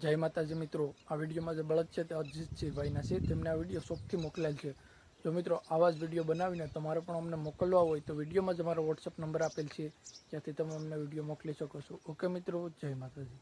જય માતાજી મિત્રો, આ વિડીયોમાં જે બળદ છે તે અજીતસિંહભાઈના છે તેમને આ વીડિયો શોખથી મોકલેલ છે. જો મિત્રો, આવા જ વીડિયો બનાવીને તમારે પણ અમને મોકલવા હોય તો વિડીયોમાં જ અમારો વોટ્સઅપ નંબર આપેલ છે. ત્યાંથી તમે અમને વીડિયો મોકલી શકો છો. ઓકે મિત્રો, જય માતાજી.